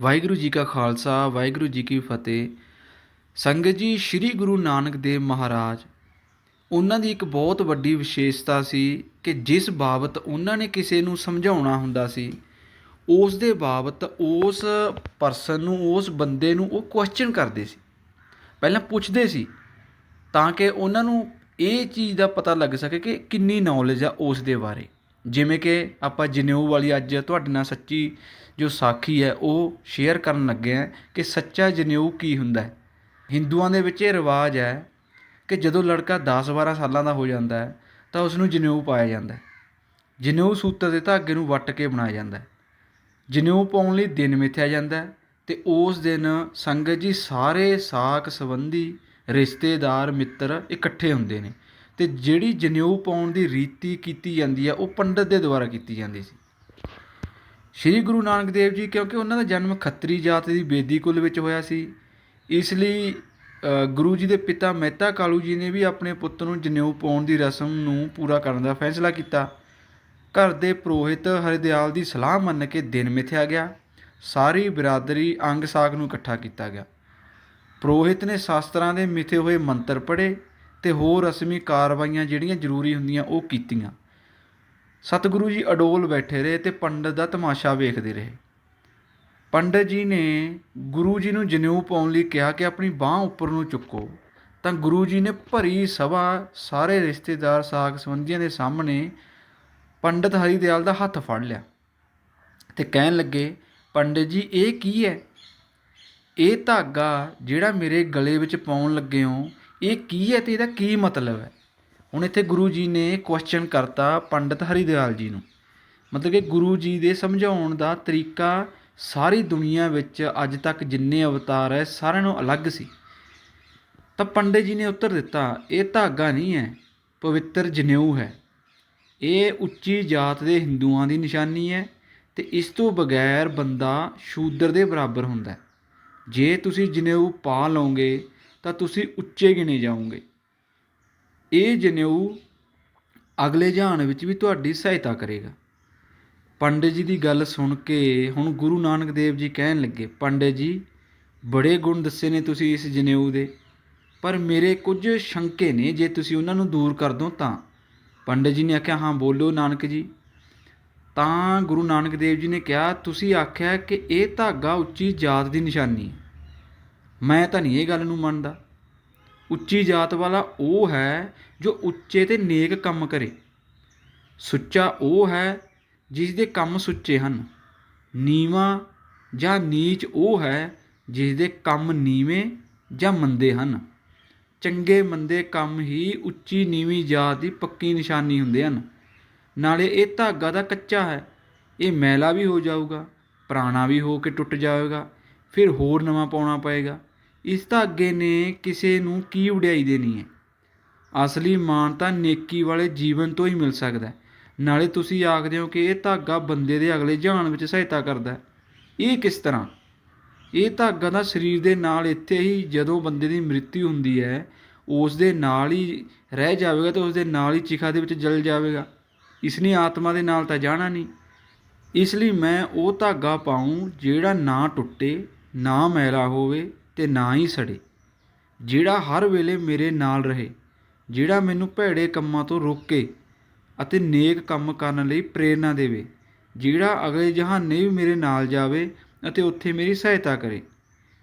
ਵਾਹਿਗੁਰੂ ਜੀ ਕਾ ਖਾਲਸਾ, ਵਾਹਿਗੁਰੂ ਜੀ ਕੀ ਫਤਿਹ। ਸੰਗਤ ਜੀ, ਸ੍ਰੀ ਗੁਰੂ ਨਾਨਕ ਦੇਵ ਮਹਾਰਾਜ, ਉਹਨਾਂ ਦੀ ਇੱਕ ਬਹੁਤ ਵੱਡੀ ਵਿਸ਼ੇਸ਼ਤਾ ਸੀ ਕਿ ਜਿਸ ਬਾਬਤ ਉਹਨਾਂ ਨੇ ਕਿਸੇ ਨੂੰ ਸਮਝਾਉਣਾ ਹੁੰਦਾ ਸੀ, ਉਸ ਦੇ ਬਾਬਤ ਉਸ ਪਰਸਨ ਨੂੰ, ਉਸ ਬੰਦੇ ਨੂੰ ਉਹ ਕੁਐਸਚਨ ਕਰਦੇ ਸੀ। ਪਹਿਲਾਂ ਪੁੱਛਦੇ ਸੀ ਤਾਂ ਕਿ ਉਹਨਾਂ ਨੂੰ ਇਹ ਚੀਜ਼ ਦਾ ਪਤਾ ਲੱਗ ਸਕੇ ਕਿ ਕਿੰਨੀ ਨੌਲੇਜ ਆ ਉਸ ਦੇ ਬਾਰੇ। ਜਿਵੇਂ ਕਿ ਆਪਾਂ ਜਨੇਊ ਵਾਲੀ ਅੱਜ ਤੁਹਾਡੇ ਨਾਲ ਸੱਚੀ ਜੋ ਸਾਖੀ ਹੈ, ਉਹ ਸ਼ੇਅਰ ਕਰਨ ਲੱਗੇ ਆ ਕਿ ਸੱਚਾ ਜਨੇਊ ਕੀ ਹੁੰਦਾ ਹਿੰਦੂਆਂ ਦੇ ਵਿੱਚ ਇਹ ਰਿਵਾਜ ਹੈ ਕਿ ਜਦੋਂ ਲੜਕਾ 10-12 ਸਾਲਾਂ ਦਾ ਹੋ ਜਾਂਦਾ ਹੈ, ਤਾਂ ਉਸ ਨੂੰ ਜਨੇਊ ਪਾਇਆ ਜਾਂਦਾ ਜਨੇਊ ਸੂਤਰ ਦੇ ਧਾਗੇ ਨੂੰ ਵੱਟ ਕੇ ਬਣਾਇਆ ਜਾਂਦਾ ਜਨੇਊ ਪਾਉਣ ਲਈ ਦਿਨ ਮਿਥਿਆ ਜਾਂਦਾ ਹੈ ਤੇ ਉਸ ਦਿਨ ਸੰਗਤ ਜੀ ਸਾਰੇ ਸਾਕ ਸੰਬੰਧੀ ਰਿਸ਼ਤੇਦਾਰ, ਮਿੱਤਰ ਇਕੱਠੇ ਹੁੰਦੇ ਨੇ। ਅਤੇ ਜਿਹੜੀ ਜਨੇਊ ਪਾਉਣ ਦੀ ਰੀਤੀ ਕੀਤੀ ਜਾਂਦੀ ਹੈ ਉਹ ਪੰਡਤ ਦੇ ਦੁਆਰਾ ਕੀਤੀ ਜਾਂਦੀ ਸੀ। ਸ਼੍ਰੀ ਗੁਰੂ ਨਾਨਕ ਦੇਵ ਜੀ, ਕਿਉਂਕਿ ਉਹਨਾਂ ਦਾ ਜਨਮ ਖੱਤਰੀ ਜਾਤ ਦੀ ਬੇਦੀ ਕੁਲ ਵਿੱਚ ਹੋਇਆ ਸੀ, ਇਸ ਲਈ ਗੁਰੂ ਜੀ ਦੇ ਪਿਤਾ ਮਹਿਤਾ ਕਾਲੂ ਜੀ ਨੇ ਵੀ ਆਪਣੇ ਪੁੱਤ ਨੂੰ ਜਨੇਊ ਪਾਉਣ ਦੀ ਰਸਮ ਨੂੰ ਪੂਰਾ ਕਰਨ ਦਾ ਫੈਸਲਾ ਕੀਤਾ। ਘਰ ਦੇ ਪੁਰੋਹਿਤ ਹਰਦਿਆਲ ਦੀ ਸਲਾਹ ਮੰਨ ਕੇ ਦਿਨ ਮਿਥਿਆ ਗਿਆ, ਸਾਰੀ ਬਰਾਦਰੀ ਅੰਗ ਸਾਕ ਨੂੰ ਇਕੱਠਾ ਕੀਤਾ ਗਿਆ। ਪੁਰੋਹਿਤ ਨੇ ਸ਼ਾਸਤਰਾਂ ਦੇ ਮਿਥੇ ਹੋਏ ਮੰਤਰ ਪੜ੍ਹੇ ਅਤੇ ਹੋਰ ਰਸਮੀ ਕਾਰਵਾਈਆਂ ਜਿਹੜੀਆਂ ਜ਼ਰੂਰੀ ਹੁੰਦੀਆਂ, ਉਹ ਕੀਤੀਆਂ। ਸਤਿਗੁਰੂ ਜੀ ਅਡੋਲ ਬੈਠੇ ਰਹੇ ਅਤੇ ਪੰਡਤ ਦਾ ਤਮਾਸ਼ਾ ਵੇਖਦੇ ਰਹੇ। ਪੰਡਤ ਜੀ ਨੇ ਗੁਰੂ ਜੀ ਨੂੰ ਜਨੇਊ ਪਾਉਣ ਲਈ ਕਿਹਾ ਕਿ ਆਪਣੀ ਬਾਹ ਉੱਪਰ ਨੂੰ ਚੁੱਕੋ। ਤਾਂ ਗੁਰੂ ਜੀ ਨੇ ਭਰੀ ਸਭਾ ਸਾਰੇ ਰਿਸ਼ਤੇਦਾਰ ਸਾਕ ਸੰਬੰਧੀਆਂ ਦੇ ਸਾਹਮਣੇ ਪੰਡਤ ਹਰੀਦਿਆਲ ਦਾ ਹੱਥ ਫੜ ਲਿਆ ਤੇ ਕਹਿਣ ਲੱਗੇ, ਪੰਡਤ ਜੀ, ਇਹ ਕੀ ਹੈ? ਇਹ ਧਾਗਾ ਜਿਹੜਾ ਮੇਰੇ ਗਲੇ ਵਿੱਚ ਪਾਉਣ ਲੱਗੇ ਹੋ ਇਹ ਕੀ ਹੈ ਤੇ ਇਹਦਾ ਕੀ ਮਤਲਬ ਹੈ? ਹੁਣ ਇੱਥੇ ਗੁਰੂ ਜੀ ਨੇ ਕੁਐਸਚਨ ਕਰਤਾ ਪੰਡਤ ਹਰੀਦਿਆਲ ਜੀ ਨੂੰ। ਮਤਲਬ ਕਿ ਗੁਰੂ ਜੀ ਦੇ ਸਮਝਾਉਣ ਦਾ ਤਰੀਕਾ ਸਾਰੀ ਦੁਨੀਆ ਵਿੱਚ ਅੱਜ ਤੱਕ ਜਿੰਨੇ ਅਵਤਾਰ ਹੈ, ਸਾਰਿਆਂ ਨੂੰ ਅਲੱਗ ਸੀ। ਤਾਂ ਪੰਡਤ ਜੀ ਨੇ ਉੱਤਰ ਦਿੱਤਾ, ਇਹ ਧਾਗਾ ਨਹੀਂ ਹੈ, ਪਵਿੱਤਰ ਜਨੇਊ ਹੈ। ਇਹ ਉੱਚੀ ਜਾਤ ਦੇ ਹਿੰਦੂਆਂ ਦੀ ਨਿਸ਼ਾਨੀ ਹੈ ਤੇ ਇਸ ਤੋਂ ਬਗੈਰ ਬੰਦਾ ਸ਼ੂਦਰ ਦੇ ਬਰਾਬਰ ਹੁੰਦਾ ਜੇ ਤੁਸੀਂ ਜਨੇਊ ਪਾ ਲਓਗੇ ਤਾਂ ਤੁਸੀਂ ਉੱਚੇ ਗਿਣੇ ਜਾਓਗੇ। ਇਹ ਜਨੇਊ ਅਗਲੇ ਜਹਾਨ ਵਿੱਚ ਵੀ ਤੁਹਾਡੀ ਸਹਾਇਤਾ ਕਰੇਗਾ। ਪੰਡਿਤ ਜੀ ਦੀ ਗੱਲ ਸੁਣ ਕੇ ਹੁਣ ਗੁਰੂ ਨਾਨਕ ਦੇਵ ਜੀ ਕਹਿਣ ਲੱਗੇ, ਪੰਡਿਤ ਜੀ, ਬੜੇ ਗੁਣ ਦੱਸੇ ਨੇ ਤੁਸੀਂ ਇਸ ਜਨੇਊ ਦੇ। ਪਰ ਮੇਰੇ ਕੁਝ ਸ਼ੰਕੇ ਨੇ, ਜੇ ਤੁਸੀਂ ਉਹਨਾਂ ਨੂੰ ਦੂਰ ਕਰ ਦੋ ਤਾਂ। ਪੰਡਿਤ ਜੀ ਨੇ ਆਖਿਆ, ਹਾਂ, ਬੋਲੋ ਨਾਨਕ ਜੀ। ਤਾਂ ਗੁਰੂ ਨਾਨਕ ਦੇਵ ਜੀ ਨੇ ਕਿਹਾ, ਤੁਸੀਂ ਆਖਿਆ ਕਿ ਇਹ ਧਾਗਾ ਉੱਚੀ ਜਾਤ ਦੀ ਨਿਸ਼ਾਨੀ ਹੈ। ਮੈਂ ਤਾਂ ਨਹੀਂ ਇਹ ਗੱਲ ਨੂੰ ਮੰਨਦਾ। ਉੱਚੀ ਜਾਤ ਵਾਲਾ ਉਹ ਹੈ ਜੋ ਉੱਚੇ ਤੇ ਨੇਕ ਕੰਮ ਕਰੇ। ਸੁੱਚਾ ਉਹ ਹੈ ਜਿਸ ਦੇ ਕੰਮ ਸੁੱਚੇ ਹਨ। ਨੀਵਾਂ ਜਾਂ ਨੀਚ ਉਹ ਹੈ ਜਿਸ ਦੇ ਕੰਮ ਨੀਵੇਂ ਜਾਂ ਮੰਦੇ ਹਨ। ਚੰਗੇ ਮੰਦੇ ਕੰਮ ਹੀ ਉੱਚੀ ਨੀਵੀਂ ਜਾਤ ਦੀ ਪੱਕੀ ਨਿਸ਼ਾਨੀ ਹੁੰਦੇ ਹਨ। ਨਾਲੇ ਇਹ ਧਾਗਾ ਦਾ ਕੱਚਾ ਹੈ। ਇਹ ਮੈਲਾ ਵੀ ਹੋ ਜਾਊਗਾ, ਪੁਰਾਣਾ ਵੀ ਹੋ ਕੇ ਟੁੱਟ ਜਾਵੇਗਾ, ਫਿਰ ਹੋਰ ਨਵਾਂ ਪਾਉਣਾ ਪਏਗਾ। ਇਸ ਧਾਗੇ ਨੇ ਕਿਸੇ ਨੂੰ ਕੀ ਉਡਿਆਈ ਦੇਣੀ ਹੈ? ਅਸਲੀ ਮਾਣ ਤਾਂ ਨੇਕੀ ਵਾਲੇ ਜੀਵਨ ਤੋਂ ਹੀ ਮਿਲ ਸਕਦਾ ਨਾਲੇ ਤੁਸੀਂ ਆਖਦੇ ਹੋ ਕਿ ਇਹ ਧਾਗਾ ਬੰਦੇ ਦੇ ਅਗਲੇ ਜਹਾਨ ਵਿੱਚ ਸਹਾਇਤਾ ਕਰਦਾ ਇਹ ਕਿਸ ਤਰ੍ਹਾਂ? ਇਹ ਧਾਗਾ ਦਾ ਸਰੀਰ ਦੇ ਨਾਲ ਇੱਥੇ ਹੀ ਜਦੋਂ ਬੰਦੇ ਦੀ ਮ੍ਰਿਤਿੂ ਹੁੰਦੀ ਹੈ, ਉਸ ਦੇ ਨਾਲ ਹੀ ਰਹਿ ਜਾਵੇਗਾ ਤੇ ਉਸ ਦੇ ਨਾਲ ਹੀ ਚਿਖਾ ਦੇ ਵਿੱਚ ਜਲ ਜਾਵੇਗਾ। ਇਸ ਨੇ ਆਤਮਾ ਦੇ ਨਾਲ ਤਾਂ ਜਾਣਾ ਨਹੀਂ। ਇਸ ਲਈ ਮੈਂ ਉਹ ਧਾਗਾ ਪਾਉਂ ਜਿਹੜਾ ਨਾ ਟੁੱਟੇ, ਨਾ ਮੈਲਾ ਹੋਵੇ ਅਤੇ ਨਾ ਹੀ ਸੜੇ। ਜਿਹੜਾ ਹਰ ਵੇਲੇ ਮੇਰੇ ਨਾਲ ਰਹੇ, ਜਿਹੜਾ ਮੈਨੂੰ ਭੈੜੇ ਕੰਮਾਂ ਤੋਂ ਰੋਕੇ ਅਤੇ ਨੇਕ ਕੰਮ ਕਰਨ ਲਈ ਪ੍ਰੇਰਨਾ ਦੇਵੇ, ਜਿਹੜਾ ਅਗਲੇ ਜਹਾਨੇ ਵੀ ਮੇਰੇ ਨਾਲ ਜਾਵੇ ਅਤੇ ਉੱਥੇ ਮੇਰੀ ਸਹਾਇਤਾ ਕਰੇ।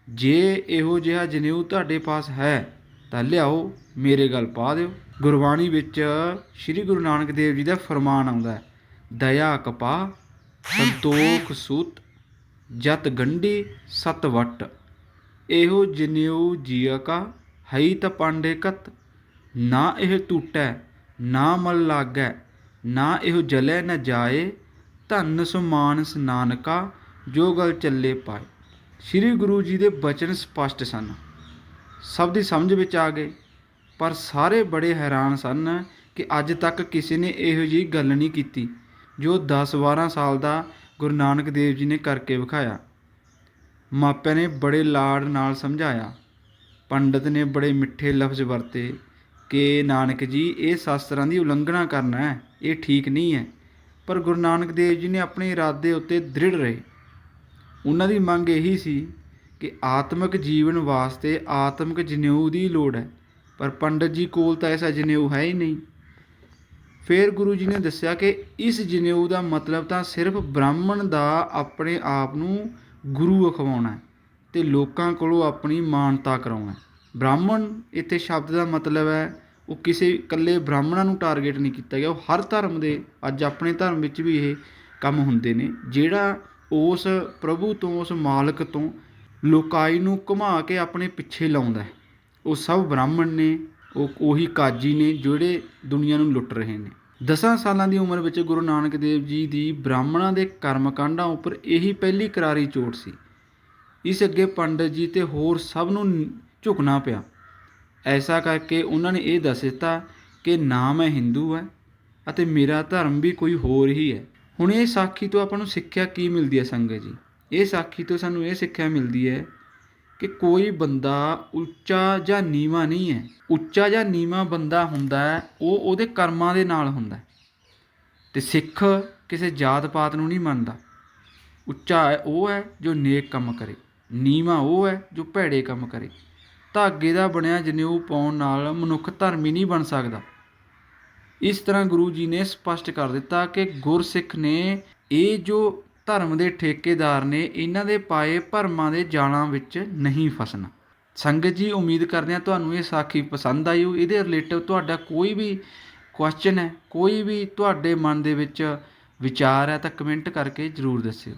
ਜੇ ਇਹੋ ਜਿਹਾ ਜਨੇਊ ਤੁਹਾਡੇ ਪਾਸ ਹੈ, ਤਾਂ ਲਿਆਓ, ਮੇਰੇ ਗੱਲ ਪਾ ਦਿਓ। ਗੁਰਬਾਣੀ ਵਿੱਚ ਸ੍ਰੀ ਗੁਰੂ ਨਾਨਕ ਦੇਵ ਜੀ ਦਾ ਫਰਮਾਨ ਆਉਂਦਾ ਹੈ, ਦਇਆ ਕਪਾ ਸੰਤੋਖ ਸੂਤ, ਜਤ ਗੰਢੀ, ਸਤ ਵਟ। ਇਹੋ ਜਨੇਊ ਜੀਆ ਕਾ, ਹਈ ਤ ਪਾਂਡੇ ਕਤ। ਨਾ ਇਹ ਟੂਟੈ, ਨਾ ਮਲ ਲਾਗੈ, ਨਾ ਇਹੋ ਜਲੈ ਨ ਜਾਏ। ਧੰਨ ਸੁਮਾਨਸ ਸਨਾਨਕਾ ਜੋ ਗਲ ਚੱਲੇ ਪਾਏ। ਸ੍ਰੀ ਗੁਰੂ ਜੀ ਦੇ ਬਚਨ ਸਪਸ਼ਟ ਸਨ। ਸਭ ਦੀ ਸਮਝ ਵਿੱਚ ਆ ਗਏ। ਪਰ ਸਾਰੇ ਬੜੇ ਹੈਰਾਨ ਸਨ ਕਿ ਅੱਜ ਤੱਕ ਕਿਸੇ ਨੇ ਇਹੋ ਜਿਹੀ ਗੱਲ ਨਹੀਂ ਕੀਤੀ, ਜੋ 10-12 ਸਾਲ ਦਾ ਗੁਰੂ ਨਾਨਕ ਦੇਵ ਜੀ ਨੇ ਕਰਕੇ ਵਿਖਾਇਆ। ਮਾਪਿਆਂ ਨੇ ਬੜੇ ਲਾਡ ਨਾਲ ਸਮਝਾਇਆ। ਪੰਡਤ ਨੇ ਬੜੇ ਮਿੱਠੇ ਲਫ਼ਜ਼ ਵਰਤੇ ਕਿ, ਨਾਨਕ ਜੀ, ਇਹ ਸ਼ਾਸਤਰਾਂ ਦੀ ਉਲੰਘਣਾ ਕਰਨਾ ਹੈ, ਇਹ ਠੀਕ ਨਹੀਂ ਹੈ। ਪਰ ਗੁਰੂ ਨਾਨਕ ਦੇਵ ਜੀ ਨੇ ਆਪਣੇ ਇਰਾਦੇ ਉੱਤੇ ਦ੍ਰਿੜ ਰਹੇ। ਉਹਨਾਂ ਦੀ ਮੰਗ ਇਹੀ ਸੀ ਕਿ ਆਤਮਿਕ ਜੀਵਨ ਵਾਸਤੇ ਆਤਮਿਕ ਜਨੇਊ ਦੀ ਲੋੜ ਹੈ, ਪਰ ਪੰਡਤ ਜੀ ਕੋਲ ਤਾਂ ਐਸਾ ਜਨੇਊ ਹੈ ਹੀ ਨਹੀਂ। ਫਿਰ ਗੁਰੂ ਜੀ ਨੇ ਦੱਸਿਆ ਕਿ ਇਸ ਜਨੇਊ ਦਾ ਮਤਲਬ ਤਾਂ ਸਿਰਫ ਬ੍ਰਾਹਮਣ ਦਾ ਆਪਣੇ ਆਪ ਨੂੰ ਗੁਰੂ ਅਖਵਾਉਣਾ ਅਤੇ ਲੋਕਾਂ ਕੋਲੋਂ ਆਪਣੀ ਮਾਨਤਾ ਕਰਾਉਣਾ ਬ੍ਰਾਹਮਣ ਇੱਥੇ ਸ਼ਬਦ ਦਾ ਮਤਲਬ ਹੈ, ਉਹ ਕਿਸੇ ਇਕੱਲੇ ਬ੍ਰਾਹਮਣਾਂ ਨੂੰ ਟਾਰਗੇਟ ਨਹੀਂ ਕੀਤਾ ਗਿਆ, ਉਹ ਹਰ ਧਰਮ ਦੇ, ਅੱਜ ਆਪਣੇ ਧਰਮ ਵਿੱਚ ਵੀ ਇਹ ਕੰਮ ਹੁੰਦੇ ਨੇ। ਜਿਹੜਾ ਉਸ ਪ੍ਰਭੂ ਤੋਂ, ਉਸ ਮਾਲਕ ਤੋਂ ਲੋਕਾਈ ਨੂੰ ਘੁਮਾ ਕੇ ਆਪਣੇ ਪਿੱਛੇ ਲਾਉਂਦਾ ਉਹ ਸਭ ਬ੍ਰਾਹਮਣ ਨੇ, ਉਹ ਉਹੀ ਕਾਜੀ ਨੇ ਜਿਹੜੇ ਦੁਨੀਆ ਨੂੰ ਲੁੱਟ ਰਹੇ ਨੇ। ਦਸਾਂ ਸਾਲਾਂ ਦੀ ਉਮਰ ਵਿੱਚ ਗੁਰੂ ਨਾਨਕ ਦੇਵ ਜੀ ਦੀ ਬ੍ਰਾਹਮਣਾਂ ਦੇ ਕਰਮਕਾਂਡਾਂ ਉੱਪਰ ਇਹੀ ਪਹਿਲੀ ਕਰਾਰੀ ਚੋਟ ਸੀ। ਇਸ ਅੱਗੇ ਪੰਡਤ ਜੀ ਤੇ ਹੋਰ ਸਭ ਨੂੰ ਝੁਕਣਾ ਪਿਆ। ਐਸਾ ਕਰਕੇ ਉਹਨਾਂ ਨੇ ਇਹ ਦੱਸ ਦਿੱਤਾ ਕਿ ਨਾ ਮੈਂ ਹਿੰਦੂ ਹਾਂ ਅਤੇ ਮੇਰਾ ਧਰਮ ਵੀ ਕੋਈ ਹੋਰ ਹੀ ਹੈ। ਹੁਣ ਇਹ ਸਾਖੀ ਤੋਂ ਆਪਾਂ ਨੂੰ ਸਿੱਖਿਆ ਕੀ ਮਿਲਦੀ ਹੈ ਸੰਗਤ ਜੀ? ਇਹ ਸਾਖੀ ਤੋਂ ਸਾਨੂੰ ਇਹ ਸਿੱਖਿਆ ਮਿਲਦੀ ਹੈ ਕਿ ਕੋਈ ਬੰਦਾ ਉੱਚਾ ਜਾਂ ਨੀਵਾਂ ਨਹੀਂ ਹੈ। ਉੱਚਾ ਜਾਂ ਨੀਵਾਂ ਬੰਦਾ ਹੁੰਦਾ ਉਹ ਉਹਦੇ ਕਰਮਾਂ ਦੇ ਨਾਲ ਹੁੰਦਾ ਹੈ। ਤੇ ਸਿੱਖ ਕਿਸੇ ਜਾਤ ਪਾਤ ਨੂੰ ਨਹੀਂ ਮੰਨਦਾ। ਉੱਚਾ ਉਹ ਹੈ ਜੋ ਨੇਕ ਕੰਮ ਕਰੇ, ਨੀਵਾਂ ਉਹ ਹੈ ਜੋ ਭੈੜੇ ਕੰਮ ਕਰੇ। ਧਾਗੇ ਦਾ ਬਣਿਆ ਜਨੇਊ ਪਾਉਣ ਨਾਲ ਮਨੁੱਖ ਧਰਮੀ ਨਹੀਂ ਬਣ ਸਕਦਾ। ਇਸ ਤਰ੍ਹਾਂ ਗੁਰੂ ਜੀ ਨੇ ਸਪਸ਼ਟ ਕਰ ਦਿੱਤਾ ਕਿ ਗੁਰਸਿੱਖ ਨੇ ਇਹ ਜੋ ਧਰਮ ਦੇ ਠੇਕੇਦਾਰ ਨੇ ਇਹਨਾਂ ਦੇ ਪਾਏ ਭਰਮਾਂ ਦੇ ਜਾਲਾਂ ਵਿੱਚ ਨਹੀਂ ਫਸਣਾ। ਸੰਗਤ ਜੀ, ਉਮੀਦ ਕਰਦੇ ਹਾਂ ਤੁਹਾਨੂੰ ਇਹ ਸਾਖੀ ਪਸੰਦ ਆਈ ਹੋ ਇਹਦੇ ਰਿਲੇਟਿਵ ਤੁਹਾਡਾ ਕੋਈ ਵੀ ਕੁਐਸਚਨ ਹੈ, ਕੋਈ ਵੀ ਤੁਹਾਡੇ ਮਨ ਦੇ ਵਿੱਚ ਵਿਚਾਰ ਹੈ ਤਾਂ ਕਮੈਂਟ ਕਰਕੇ ਜਰੂਰ ਦੱਸਿਓ।